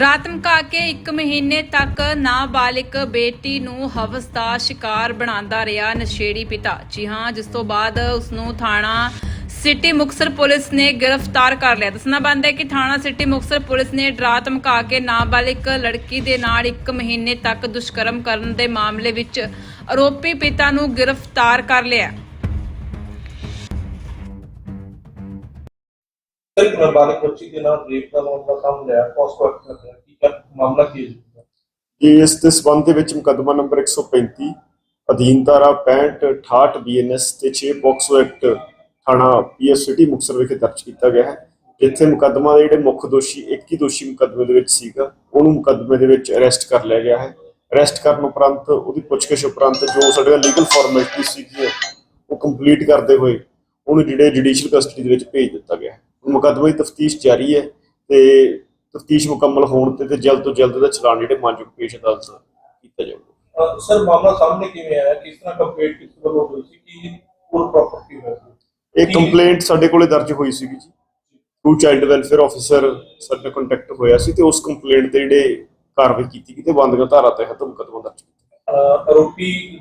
ਰਾਤ ਮਕਾ ਕੇ 1 ਮਹੀਨੇ ਤੱਕ ਨਾਬਾਲਿਕ ਬੇਟੀ ਨੂੰ ਹਵਸ ਦਾ ਸ਼ਿਕਾਰ ਬਣਾਉਂਦਾ ਰਿਹਾ ਨਸ਼ੇੜੀ ਪਿਤਾ। ਜੀ ਹਾਂ, ਜਿਸ ਤੋਂ ਬਾਅਦ ਉਸ ਨੂੰ ਥਾਣਾ ਸਿਟੀ ਮੁਕਸਰ ਪੁਲਿਸ ਨੇ ਗ੍ਰਿਫਤਾਰ ਕਰ ਲਿਆ। ਦੱਸਣਾ ਬੰਦ ਹੈ ਕਿ ਥਾਣਾ ਸਿਟੀ ਮੁਕਸਰ ਪੁਲਿਸ ਨੇ ਡਰਾ ਧਮਕਾ ਕੇ ਨਾਬਾਲਿਗ ਲੜਕੀ ਦੇ ਨਾਲ 1 ਮਹੀਨੇ ਤੱਕ ਦੁਸ਼ਕਰਮ ਕਰਨ ਦੇ ਮਾਮਲੇ ਵਿੱਚ ਆਰੋਪੀ ਪਿਤਾ ਨੂੰ ਗ੍ਰਿਫਤਾਰ ਕਰ ਲਿਆ। ਸਿਰਫ ਨਾਬਾਲਗ ਬੱਚੀ ਦੇ ਨਾਲ ਰੇਪ ਦਾ ਮਾਮਲਾ ਸਾਹਮਣੇ ਆਇਆ ਪੋਸਟਮਾਰਟਮ ਲੱਗਿਆ ਕੀ ਹੈ ਮਾਮਲਾ ਕੀ ਹੈ ਇਸ ਦੇ ਸਬੰਧ ਦੇ ਵਿੱਚ ਮੁਕੱਦਮਾ ਨੰਬਰ 135 ਅਧੀਨ ਧਾਰਾ 65 68 ਬੀਐਨਐਸ ਤੇ 6 ਪੋਕਸੋ ਐਕਟ ਥਾਣਾ ਪੀਐਸ ਸਿਟੀ ਮੁਕਤਸਰ ਵਿਖੇ ਦਰਜ ਕੀਤਾ ਗਿਆ ਹੈ। ਇੱਥੇ ਮੁਕੱਦਮਾ ਦੇ ਜਿਹੜੇ ਮੁੱਖ ਦੋਸ਼ੀ, ਇੱਕ ਹੀ ਦੋਸ਼ੀ ਮੁਕੱਦਮੇ ਦੇ ਵਿੱਚ ਸੀਗਾ, ਉਹਨੂੰ ਮੁਕੱਦਮੇ ਦੇ ਵਿੱਚ ਅਰੈਸਟ ਕਰ ਲਿਆ ਗਿਆ ਹੈ। ਅਰੈਸਟ ਕਰਨ ਉਪਰੰਤ ਉਹਦੀ ਪੁੱਛਗਿੱਛ ਉਪਰੰਤ ਜੋ ਸਾਡੇ ਲੀਗਲ ਫਾਰਮੈਲਿਟੀ ਸੀਗੀ, ਉਹ ਕੰਪਲੀਟ ਕਰਦੇ ਹੋਏ ਉਹਨੂੰ ਜਿਹੜੇ ਜੁਡੀਸ਼ੀਅਲ ਕਸਟਡੀ ਦੇ ਵਿੱਚ ਭੇਜ ਦਿੱਤਾ ਗਿਆ ਹੈ। ਮੁਕੱਦਮੇ ਦੀ ਤਫਤੀਸ਼ ਜਾਰੀ ਹੈ ਤੇ ਤਫਤੀਸ਼ ਮੁਕੰਮਲ ਹੋਣ ਤੇ ਤੇ ਜਲਦ ਤੋਂ ਜਲਦ ਦਾ ਚਲਾਨ ਜਿਹੜੇ ਮਾਨਯੋਗ ਪੇਸ਼ ਅਦਾਲਤ ਕੀਤਾ ਜਾਊਗਾ। ਸਰ ਮਾਮਲਾ ਸਾਹਮਣੇ ਕਿਵੇਂ ਆਇਆ? ਕਿਸ ਤਰ੍ਹਾਂ ਕੰਪਲੀਟ ਕਿਸ ਵੱਲੋਂ ਹੋਈ ਸੀ? ਕਿ ਪੂਰ ਪ੍ਰੋਪਰਟੀ ਹੋਈ ਇਹ ਕੰਪਲੇਂਟ ਸਾਡੇ ਕੋਲੇ ਦਰਜ ਹੋਈ ਸੀਗੀ ਜੀ। ਟੂ ਚਾਈਲਡ ਵੈਲਫੇਅਰ ਆਫੀਸਰ ਸਾਡੇ ਨਾਲ ਕੰਟੈਕਟ ਹੋਇਆ ਸੀ ਤੇ ਉਸ ਕੰਪਲੇਂਟ ਤੇ ਜਿਹੜੇ ਕਾਰਵਾਈ ਕੀਤੀ ਗਈ ਤੇ ਬੰਦਗਾ ਧਾਰਾ ਤਹਿਤ ਮੁਕੱਦਮਾ ਦਰਜ ਕੀਤਾ ਆਰੋਪੀ